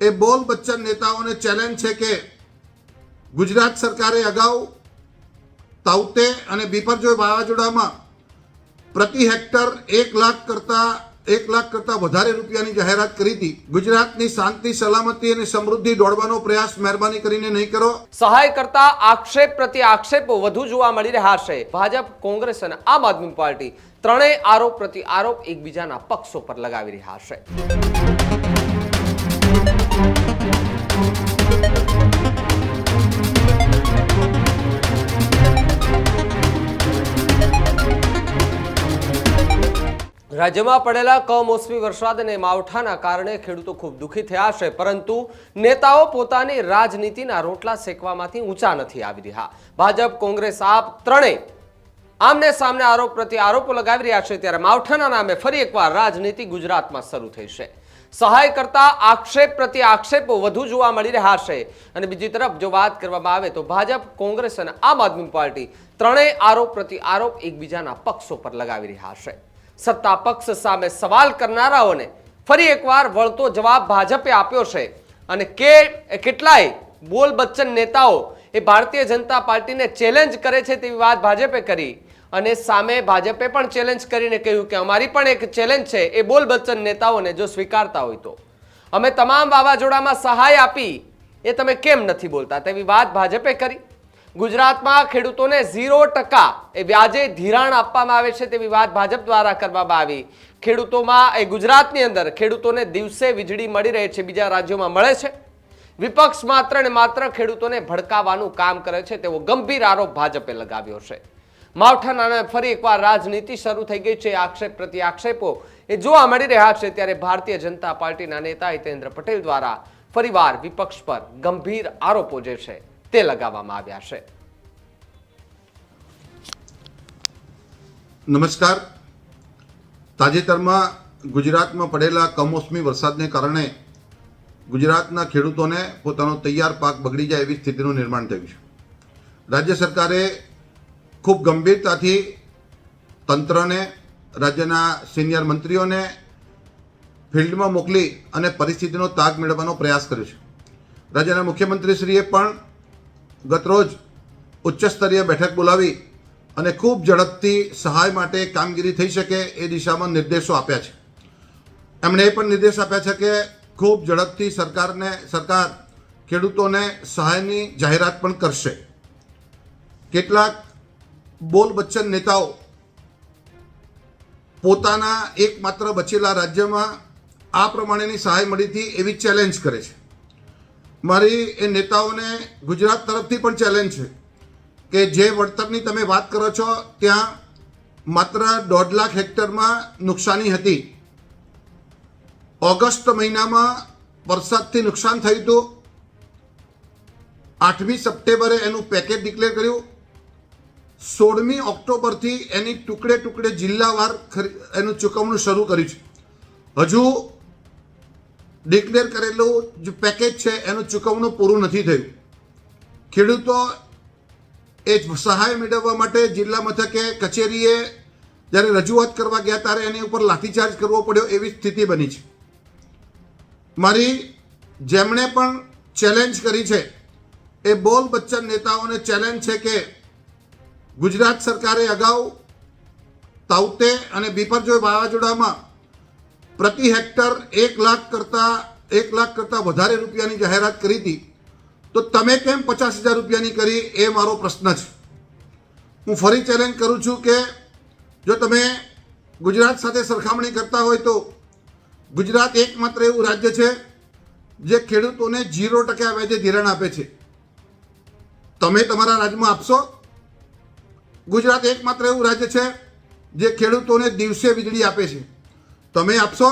એ બોલ બચ્ચન નેતાઓને ચેલેન્જ છે કે ગુજરાત સરકારે અગાઉ તાઉતે અને બીપરજોય વાવાઝોડામાં પ્રતિ હેક્ટર એક લાખ કરતા, એક લાખ કરતા વધારે રૂપિયાની જાહેરાત કરી હતી. ગુજરાતની શાંતિ, સલામતી અને સમૃદ્ધિ દોડવાનો પ્રયાસ મહેરબાની કરીને નહીં કરો. સહાય કરતા આક્ષેપ પ્રતિ આક્ષેપો વધુ જોવા મળી રહ્યા છે. ભાજપ, કોંગ્રેસ અને આમ આદમી પાર્ટી ત્રણેય આરોપ પ્રતિ આરોપ એકબીજાના પક્ષો પર લગાવી રહ્યા છે. રાજ્યમાં પડેલા કમોસમી વરસાદ અને માવઠાના કારણે ખેડૂતો ખૂબ દુઃખી થયા છે પરંતુ નેતાઓ પોતાની રાજનીતિના રોટલા શેકવામાંથી ઊંચા નથી આવી રહ્યા. ભાજપ, કોંગ્રેસ આપ ત્રણેય આમને સામને આરોપ પ્રતિ આરોપો લગાવી રહ્યા છે, ત્યારે માવઠાના નામે ફરી એકવાર રાજનીતિ ગુજરાતમાં શરૂ થઈ છે. સહાય કરતા આક્ષેપ પ્રતિ આક્ષેપો વધુ જોવા મળી રહ્યા છે. અને બીજી તરફ જો વાત કરવામાં આવે તો ભાજપ, કોંગ્રેસ અને આમ આદમી પાર્ટી ત્રણેય આરોપ પ્રતિ આરોપ એકબીજાના પક્ષો પર લગાવી રહ્યા છે. સત્તા પક્ષ સામે સવાલ કરનારાઓને ફરી એકવાર વળતો જવાબ ભાજપે આપ્યો છે. અને કે, કેટલાય બોલ બચ્ચન નેતાઓ એ ભારતીય જનતા પાર્ટીને ચેલેન્જ કરે છે તેવી વાત ભાજપે કરી. અને સામે ભાજપે પણ ચેલેન્જ કરીને કહ્યું કે અમારી પણ એક ચેલેન્જ છે એ બોલ બચ્ચન નેતાઓને જો સ્વીકારતા હોય તો. અમે તમામ વાવાઝોડામાં સહાય આપી એ તમે કેમ નથી બોલતા તેવી વાત ભાજપે કરી. ગુજરાતમાં ખેડૂતોને ઝીરો ટકા એ વ્યાજે ધિરાણ આપવામાં આવે છે તેવી વાત ભાજપ દ્વારા કરવામાં આવી. ખેડૂતોમાં, એ ગુજરાતની અંદર ખેડૂતોને દિવસે વીજળી મળી રહે છે, બીજા રાજ્યોમાં મળે છે. વિપક્ષ માત્ર ને માત્ર ખેડૂતોને ભડકાવાનું કામ કરે છે તેવો ગંભીર આરોપ ભાજપે લગાવ્યો છે. માવઠાના નામે ફરી એકવાર રાજનીતિ શરૂ થઈ ગઈ છે, આક્ષેપ પ્રતિ આક્ષેપો એ જોવા મળી રહ્યા છે. ત્યારે ભારતીય જનતા પાર્ટીના નેતા હિતેન્દ્ર પટેલ દ્વારા ફરીવાર વિપક્ષ પર ગંભીર આરોપો જે છે. તે લગાવવામાં આવ્યા છે નમસ્કાર. તાજેતરમાં ગુજરાતમાં પડેલા કમોસમી વરસાદને કારણે ગુજરાતના ખેડૂતોને પોતાનો તૈયાર પાક બગડી જાય એવી સ્થિતિનું નિર્માણ થયું છે. રાજ્ય સરકારે ખૂબ ગંભીરતાથી તંત્રને, રાજ્યના સિનિયર મંત્રીઓને ફિલ્ડમાં મોકલી અને પરિસ્થિતિનો તાગ મેળવવાનો પ્રયાસ કર્યો છે. રાજ્યના મુખ્યમંત્રીશ્રીએ પણ ગતરોજ ઉચ્ચસ્તરીય બેઠક બોલાવી અને ખૂબ ઝડપથી સહાય માટે કામગીરી થઈ શકે એ દિશામાં નિર્દેશો આપ્યા છે. એમણે એ પણ નિર્દેશ આપ્યા છે કે ખૂબ ઝડપથી સરકારને, સરકાર ખેડૂતોને સહાયની જાહેરાત પણ કરશે. કેટલાક બોલ બચ્ચન નેતાઓ પોતાના એકમાત્ર બચેલા રાજ્યમાં આ પ્રમાણેની સહાય મળી હતી એવી ચેલેન્જ કરે છે. મારી એ નેતાઓને ગુજરાત તરફથી પણ ચેલેન્જ છે કે જે વળતરની તમે વાત કરો છો, ત્યાં માત્ર દોઢ લાખ હેક્ટરમાં નુકસાની હતી. ઓગસ્ટ મહિનામાં વરસાદથી નુકસાન થયું હતું. આઠમી સપ્ટેમ્બરે એનું પેકેજ ડિક્લેર કર્યું. સોળમી ઓક્ટોબરથી એની ટુકડે ટુકડે જિલ્લાવાર એનું ચૂકવણું શરૂ કર્યું છે. હજુ ડિક્લેર કરેલું જે પેકેજ છે, એનું ચૂકવણું પૂરું નથી થયું. ખેડૂતો એ સહાય મેળવવા માટે જિલ્લા મથકે, કચેરીએ જ્યારે રજૂઆત કરવા ગયા ત્યારે એની ઉપર લાઠીચાર્જ કરવો પડ્યો એવી સ્થિતિ બની છે. મારી જેમણે પણ ચેલેન્જ કરી છે, એ બોલ બચ્ચન નેતાઓને ચેલેન્જ છે કે ગુજરાત સરકારે અગાઉ તાઉતે અને બીપરજોય વાવાઝોડામાં પ્રતિ હેક્ટર એક લાખ કરતા, એક લાખ કરતા વધારે રૂપિયાની જાહેરાત કરી હતી. તો તમે કેમ પચાસ હજાર રૂપિયાની કરી? એ મારો પ્રશ્ન છે. હું ફરી ચેલેન્જ કરું છું કે જો તમે ગુજરાત સાથે સરખામણી કરતા હોય તો ગુજરાત એકમાત્ર એવું રાજ્ય છે જે ખેડૂતોને ઝીરો ટકા વ્યાજે ધિરાણ આપે છે. તમે તમારા રાજ્યમાં આપશો? ગુજરાત એકમાત્ર એવું રાજ્ય છે જે ખેડૂતોને દિવસે વીજળી આપે છે. તમે આપશો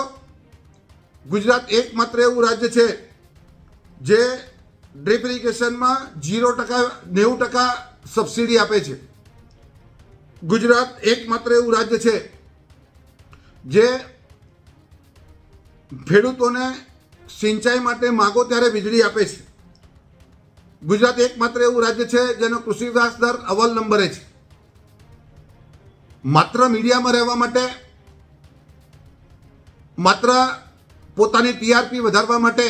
ગુજરાત એકમાત્ર એવું રાજ્ય છે જે ડ્રીપ ઇરિગેશનમાં ઝીરો ટકા, નેવું ટકા સબસિડી આપે છે. ગુજરાત એકમાત્ર એવું રાજ્ય છે જે ખેડૂતોને સિંચાઈ માટે માગો ત્યારે વીજળી આપે છે. ગુજરાત એકમાત્ર એવું રાજ્ય છે જેનો કૃષિ વિકાસ દર અવ્વલ નંબરે છે. માત્ર મીડિયામાં રહેવા માટે માત્ર પોતાની ટીઆરપી વધારવા માટે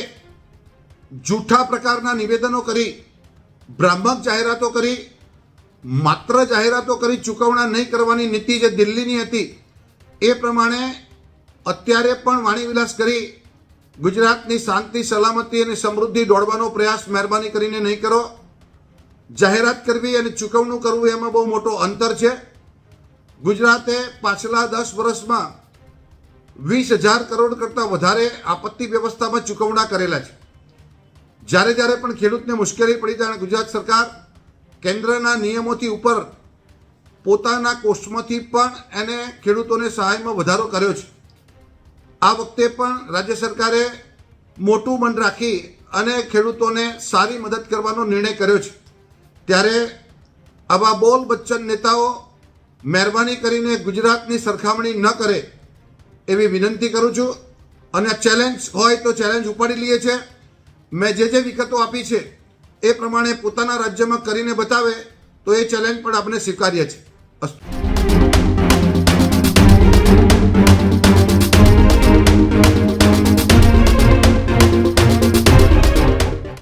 જૂઠા પ્રકારના નિવેદનો કરી, ભ્રામક જાહેરાતો કરી, માત્ર જાહેરાતો કરી ચૂકવણા નહીં કરવાની નીતિ જે દિલ્હીની હતી, એ પ્રમાણે અત્યારે પણ વાણીવિલાસ કરી ગુજરાતની શાંતિ, સલામતી અને સમૃદ્ધિ દોડવાનો પ્રયાસ મહેરબાની કરીને નહીં કરો. જાહેરાત કરવી અને ચૂકવણું કરવું એમાં બહુ મોટો અંતર છે. ગુજરાતે પાછલા દસ વર્ષમાં વીસ હજાર કરોડ કરતાં વધારે આપત્તિ વ્યવસ્થામાં ચૂકવણા કરેલા છે. જ્યારે જ્યારે પણ ખેડૂતને મુશ્કેલી પડી ત્યારે ગુજરાત સરકાર કેન્દ્રના નિયમોથી ઉપર પોતાના કોષમાંથી પણ એને ખેડૂતોને સહાયમાં વધારો કર્યો છે. આ વખતે પણ રાજ્ય સરકારે મોટું મન રાખી અને ખેડૂતોને સારી મદદ કરવાનો નિર્ણય કર્યો છે. ત્યારે આવા બોલ બચ્ચન નેતાઓ મહેરબાની કરીને ગુજરાતની સરખામણી ન કરે એવી વિનંતી કરું છું. અને ચેલેન્જ હોય તો ચેલેન્જ ઉપાડી લઈએ છે. મેં જે જે વિગતો આપી છે, એ પ્રમાણે પોતાના રાજ્યમાં કરીને બતાવે તો એ ચેલેન્જ પણ આપણે સ્વીકારીએ છીએ. અસ્તુ